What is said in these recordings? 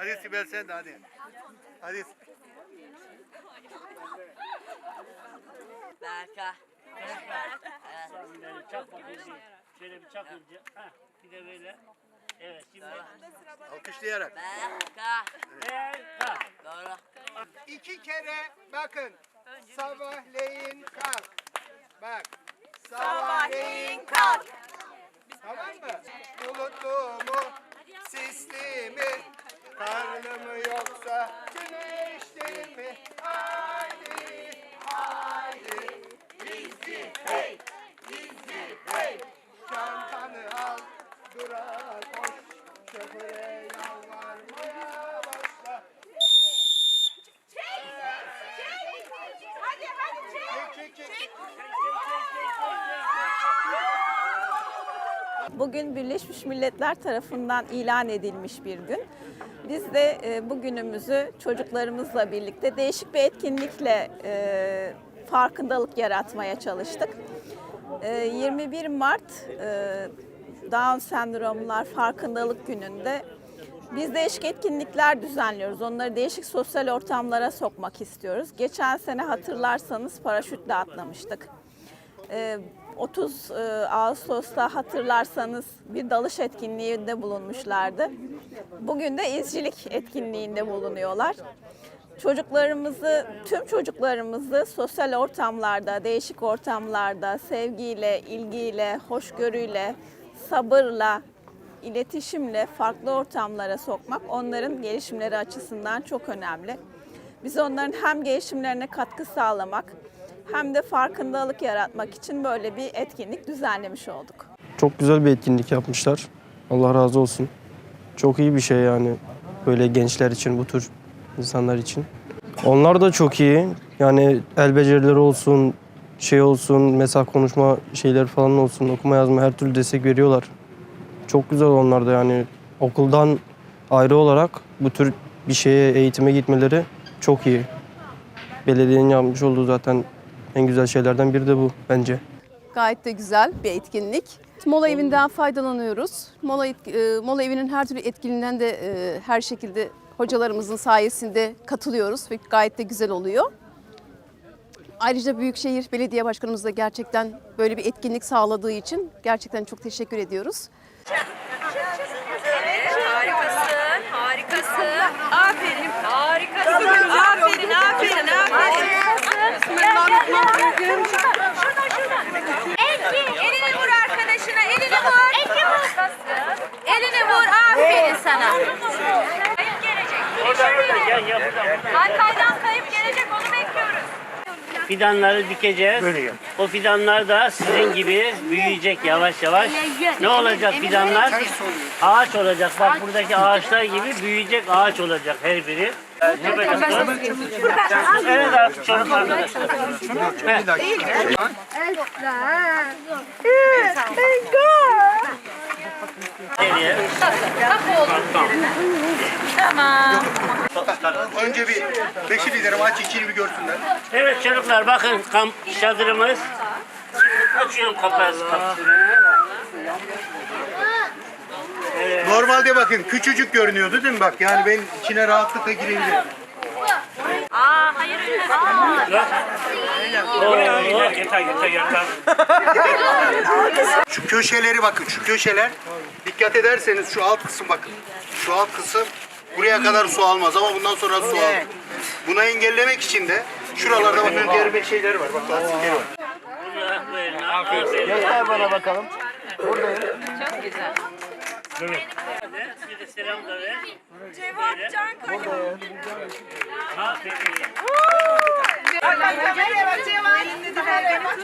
Hadi Sibel sen de hadi. Hadi. Berka. Çak bakayım. Şöyle bir çak önce. Heh, bir de böyle. Evet şimdi. Alkışlayarak. Berka. Berka. Doğru. İki kere bakın. Sabahleyin kalk. Bak. Sabahleyin kalk. Tamam mı? Bulutlu Bugün Birleşmiş Milletler tarafından ilan edilmiş bir gün. Biz de e, bu günümüzü çocuklarımızla birlikte değişik bir etkinlikle e, farkındalık yaratmaya çalıştık. E, 21 Mart e, Down sendromlar farkındalık gününde biz değişik etkinlikler düzenliyoruz. Onları değişik sosyal ortamlara sokmak istiyoruz. Geçen sene hatırlarsanız paraşütle atlamıştık. Ee, 30 e, Ağustos'ta hatırlarsanız bir dalış etkinliğinde bulunmuşlardı. Bugün de izcilik etkinliğinde bulunuyorlar. Çocuklarımızı, tüm çocuklarımızı sosyal ortamlarda, değişik ortamlarda sevgiyle, ilgiyle, hoşgörüyle, sabırla, iletişimle farklı ortamlara sokmak onların gelişimleri açısından çok önemli. Biz onların hem gelişimlerine katkı sağlamak hem de farkındalık yaratmak için böyle bir etkinlik düzenlemiş olduk. Çok güzel bir etkinlik yapmışlar. Allah razı olsun. Çok iyi bir şey yani böyle gençler için, bu tür insanlar için. Onlar da çok iyi. Yani el becerileri olsun, şey olsun, mesela konuşma şeyleri falan olsun, okuma yazma her türlü destek veriyorlar. Çok güzel onlar da yani okuldan ayrı olarak bu tür bir şeye eğitime gitmeleri çok iyi. Belediyenin yapmış olduğu zaten en güzel şeylerden biri de bu bence. Gayet de güzel bir etkinlik. Mola evinden faydalanıyoruz. Mola, e, mola evinin her türlü etkinliğinden de e, her şekilde hocalarımızın sayesinde katılıyoruz ve gayet de güzel oluyor. Ayrıca Büyükşehir Belediye Başkanımız da gerçekten böyle bir etkinlik sağladığı için gerçekten çok teşekkür ediyoruz. Harikasın, harikasın. Aferin. Harikasın. Aferin, aferin, aferin. Elini, elini vur arkadaşına, elini vur. Elini vur, aferin sana. Kayıp gelecek. Oradan oradan gel gel buradan. Kaykaydan kayıp gelecek, onu bekliyoruz. Fidanları dikeceğiz. O fidanlar da sizin gibi büyüyecek yavaş yavaş. Ne olacak fidanlar? Ağaç olacak. Bak buradaki ağaçlar gibi büyüyecek ağaç olacak her biri. Evet artık çocuk arkadaşlar. Geriye. Önce bir beşi liderim aç içini bir görsünler. Evet çocuklar bakın kamp çadırımız. Açıyorum kapağını. kapısını. Normalde bakın küçücük görünüyordu değil mi bak yani ben içine rahatlıkla girebilirim. Yeter yeter yeter. Şu köşeleri bakın şu köşeler dikkat ederseniz şu alt kısım bakın. Şu alt kısım buraya kadar su almaz ama bundan sonra su alır. Bunu engellemek için de şuralarda bakın germe şeyleri var. Bak lastikleri var. Göster bana bakalım. Bir de selam da ver. Cevat Can Kayıp. Aferin. Kameraya bak Cevat. Elinde de kameraya bak.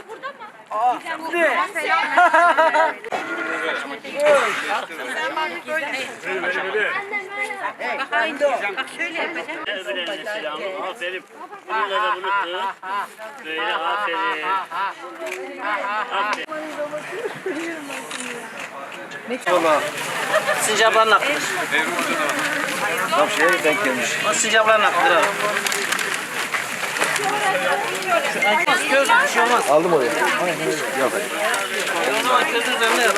Öbürlerine selam. Aferin. Bunu da bunu tut. Böyle aferin. Aferin. Sincapların hakkıdır. Tam şeye denk gelmiş. O sincapların hakkıdır abi. Göz bir şey olmaz. Aldım oraya. Yok. Onu açıldığınız önüne yapayım.